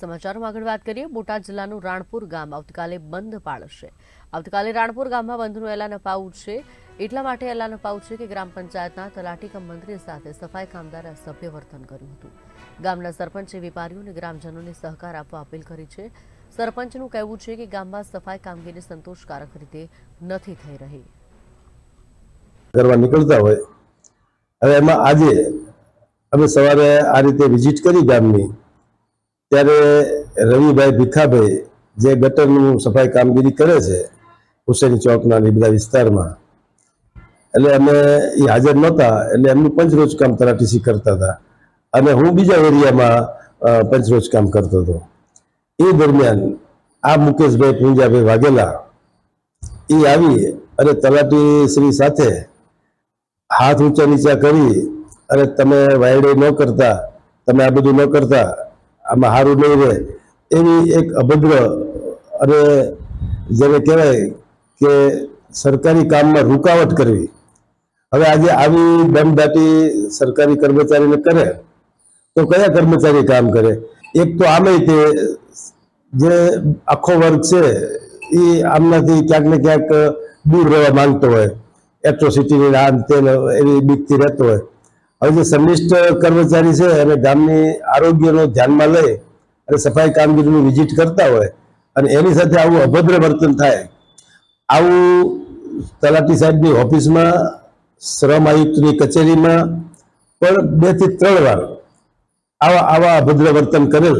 સમાચારમાં આગળ વાત કરીએ. બોટાદ જિલ્લાનું રાણપુર ગામ આવતીકાલે બંધ પાળશે આવતીકાલે રાણપુર ગામમાં બંધનું એલાન અપાવું છે. એટલા માટે એલાન અપાવું છે કે ગ્રામ પંચાયતના તલાટી કમ મંત્રી સાથે સફાઈ કામદારે સભ્ય વર્તન કર્યું હતું. ગામના સરપંચે વેપારીઓ અને ગ્રામજનોને સહકાર આપવા અપીલ કરી છે. સરપંચનું કહેવું છે કે ગામમાં સફાઈ કામગીરી સંતોષકારક રીતે નથી થઈ રહી. કરવા નીકળતા હોય. હવે એમાં આજે અમે સવારે આ રીતે વિઝિટ કરી ગામની ત્યારે રવિભાઈ ભીખાભાઈ જે ગટરનું સફાઈ કામગીરી કરે છે, હુસેન ચોકના એ બધા વિસ્તારમાં. એટલે અમે એ હાજર નહોતા, એટલે એમનું પંચરોજ કામ તલાટીસી કરતા હતા. અને હું બીજા એરિયામાં પંચરોજ કામ કરતો હતો. એ દરમિયાન આ મુકેશભાઈ પૂંજાભાઈ વાઘેલા એ આવી અને તલાટી શ્રી સાથે હાથ ઊંચા નીચા કરી અને તમે વાયડે ન કરતા, તમે આ બધું ન કરતા આમાં સારું નહીં રહે. એવી એક અભદ્ર અને જેને કહેવાય કે સરકારી કામમાં રૂકાવટ કરવી. હવે આજે આવી દમદાટી સરકારી કર્મચારીને કરે, તો કયા કર્મચારી કામ કરે? એક તો આમે તે જે આખો વર્ગ છે, એ આમનાથી ક્યાંક ને ક્યાંક દૂર રહેવા માંગતો હોય. એટ્રોસિટીની આમ તેમ એવી બીકથી રહેતો હોય. હવે જે સંનિષ્ઠ કર્મચારી છે અને ગામની આરોગ્યનો ધ્યાનમાં લઈ અને સફાઈ કામગીરીની વિઝિટ કરતા હોય અને એની સાથે આવું અભદ્ર વર્તન થાય, આવું તલાટી સાહેબની ઓફિસમાં, શ્રમ આયુક્તની કચેરીમાં પણ બેથી ત્રણ વાર આવા આવા અભદ્ર વર્તન કરેલ.